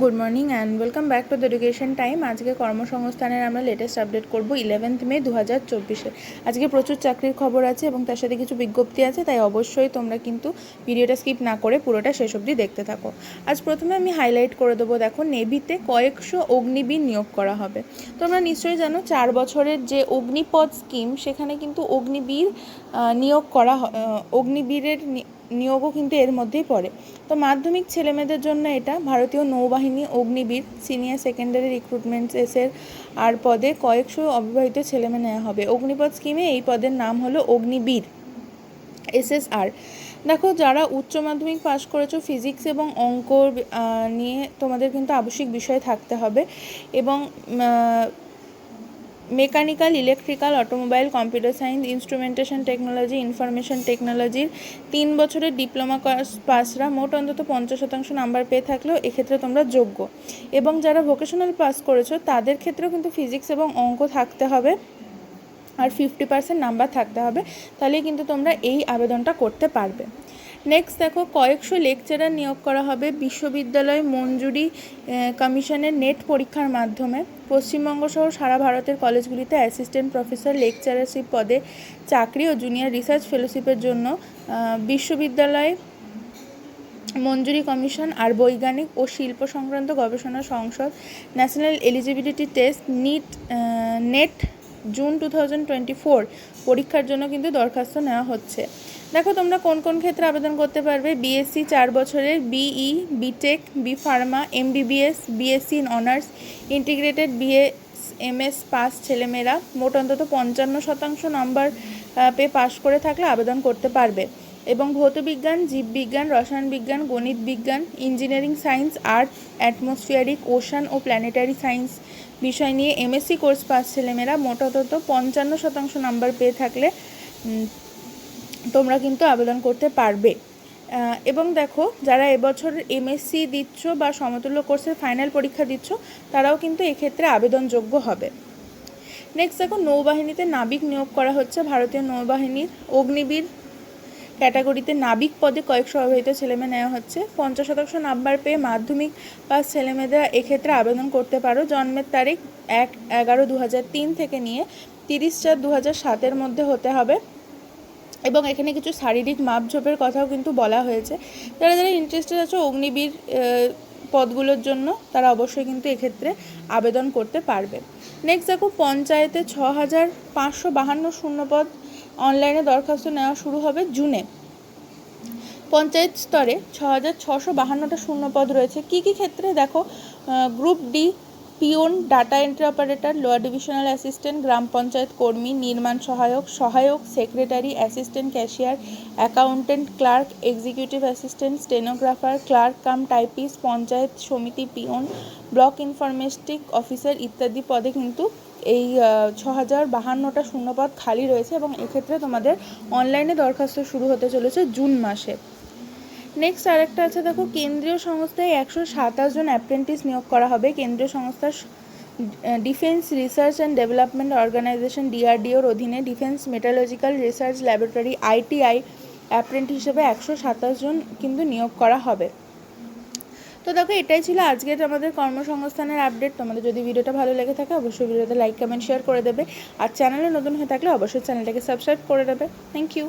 Good morning and welcome back to the education time আজকে কর্মসংস্থানের আমরা লেটেস্ট আপডেট করব ইলেভেন্থ মে দু হাজার চব্বিশে। আজকে প্রচুর চাকরির খবর আছে এবং তার সাথে কিছু বিজ্ঞপ্তি আছে, তাই অবশ্যই তোমরা কিন্তু ভিডিওটা স্কিপ না করে পুরোটা শেষ অবধি দেখতে থাকো। আজ প্রথমে আমি হাইলাইট করে দেবো, দেখো নেভিতে কয়েকশো অগ্নিবীর নিয়োগ করা হবে। তোমরা নিশ্চয়ই জানো চার বছরের যে অগ্নিপদ স্কিম সেখানে কিন্তু অগ্নিবীর নিয়োগ করা অগ্নিবীরের নিয়োগও কিন্তু এর মধ্যেই পড়ে। তো মাধ্যমিক ছেলেমেয়েদের জন্য এটা ভারতীয় নৌবাহিনী অগ্নিবীর সিনিয়র সেকেন্ডারি রিক্রুটমেন্ট এসের আর পদে কয়েকশো অবিবাহিত ছেলেমেয়ে নেওয়া হবে। অগ্নিপথ স্কিমে এই পদের নাম হলো অগ্নিবীর, এসএসআর। দেখো, যারা উচ্চ মাধ্যমিক পাশ করেছ, ফিজিক্স এবং অঙ্ক নিয়ে তোমাদের কিন্তু আবশ্যিক বিষয় থাকতে হবে এবং mechanical, electrical, automobile, computer science, instrumentation technology, information টেকনোলজির তিন বছরের ডিপ্লোমা পাসরা মোট অন্তত পঞ্চাশ শতাংশ নাম্বার পেয়ে থাকলেও এক্ষেত্রে তোমরা যোগ্য। এবং যারা ভোকেশনাল পাস করেছ, তাদের ক্ষেত্রেও কিন্তু ফিজিক্স এবং অঙ্ক থাকতে হবে আর ফিফটি পার্সেন্ট নাম্বার থাকতে হবে, তাহলেই কিন্তু তোমরা এই আবেদনটা করতে পারবে। নেক্সট দেখো, কয়েকশো লেকচারার নিয়োগ করা হবে বিশ্ববিদ্যালয় মঞ্জুরি কমিশনের নেট পরীক্ষার মাধ্যমে। পশ্চিমবঙ্গ সহ সারা ভারতের কলেজগুলিতে অ্যাসিস্ট্যান্ট প্রফেসর লেকচারারশিপ পদে চাকরি ও জুনিয়র রিসার্চ ফেলোশিপের জন্য বিশ্ববিদ্যালয় মঞ্জুরি কমিশন আর বৈজ্ঞানিক ও শিল্প সংক্রান্ত গবেষণা সংসদ national eligibility test NEET NET June two পরীক্ষার জন্য কিন্তু দরখাস্ত নেওয়া হচ্ছে। দেখো তোমরা কোন কোন ক্ষেত্রে আবেদন করতে পারবে? বিএসসি চার বছরের BE BTech B pharma MBBS BSc in honours integrated BA MS pass ছেলেমেয়েরা। মোট অন্তত পঞ্চান্ন শতাংশ নম্বর পেয়ে পাশ করে থাকলে আবেদন করতে পারবে। এবং ভৌতবিজ্ঞান, জীববিজ্ঞান রসায়ন বিজ্ঞান গণিত বিজ্ঞান engineering science, art, atmospheric, ocean ও প্ল্যানেটারি সায়েন্স বিষয় নিয়ে এমএসসি কোর্স পাস ছেলেমেয়েরা মোট অন্তত পঞ্চান্ন শতাংশ নাম্বার পেয়ে থাকলে তোমরা কিন্তু আবেদন করতে পারবে। এবং দেখো, যারা এবছর এমএসসি দিচ্ছ বা সমতুল্য কোর্সের ফাইনাল পরীক্ষা দিচ্ছ, তারাও কিন্তু এক্ষেত্রে আবেদনযোগ্য হবে। নেক্সট দেখো, নৌবাহিনীতে নাবিক নিয়োগ করা হচ্ছে। ভারতীয় নৌবাহিনীর অগ্নিবীর ক্যাটাগরিতে নাবিক পদে কয়েকশো অবিবাহিত ছেলেমেয়ে নেওয়া হচ্ছে। পঞ্চাশ শতাংশ নাম্বার পেয়ে মাধ্যমিক পাস ছেলেমেয়েদের এক্ষেত্রে আবেদন করতে পারো। জন্মের তারিখ এক এগারো দু তিন থেকে নিয়ে তিরিশ চার দু সাতের মধ্যে হতে হবে। এবং এখানে কিছু শারীরিক মাপঝোপের কথাও কিন্তু বলা হয়েছে। যারা যারা ইন্টারেস্টেড আছো অগ্নিবীর পদগুলোর জন্য, তারা অবশ্যই কিন্তু এক্ষেত্রে আবেদন করতে পারবে। নেক্সট দেখো, পঞ্চায়েতে ছ হাজার পাঁচশো বাহান্ন শূন্যপদ অনলাইনে দরখাস্ত নেওয়া শুরু হবে জুনে। পঞ্চায়েত স্তরে ছ হাজার ছশো বাহান্নটা শূন্যপদ রয়েছে। কী কী ক্ষেত্রে? দেখো group D peon data entry operator lower divisional assistant, গ্রাম পঞ্চায়েত কর্মী, নির্মাণ সহায়ক সহায়ক, secretary, assistant cashier accountant clerk, executive assistant, stenographer, clerk, cum typist, panchayat সমিতি পিওন ব্লক ইনফরমেস্টিক অফিসার ইত্যাদি পদে কিন্তু এই ছ হাজার বাহান্নটা শূন্যপদ খালি রয়েছে এবং এক্ষেত্রে তোমাদের অনলাইনে দরখাস্ত শুরু হতে চলেছে জুন মাসে। নেক্সট আরেকটা আছে, দেখো, কেন্দ্রীয় সংস্থায় একশো সাতাশ জন অ্যাপ্রেন্টিস নিয়োগ করা হবে। কেন্দ্রীয় সংস্থা defence research and development organisation ডিআরডিওর অধীনে defence metallurgical research laboratory ITI apprentice হিসেবে একশো সাতাশ জন কিন্তু নিয়োগ করা হবে। তো দেখো, এটাই ছিল আজকের আমাদের কর্মসংস্থানের আপডেট তোমাদের যদি ভিডিওটা ভালো লেগে থাকে, অবশ্যই ভিডিওতে লাইক কমেন্ট শেয়ার করে দেবে। আর চ্যানেলে নতুন হয়ে থাকলে অবশ্যই চ্যানেলটাকে সাবস্ক্রাইব করে দেবে। Thank you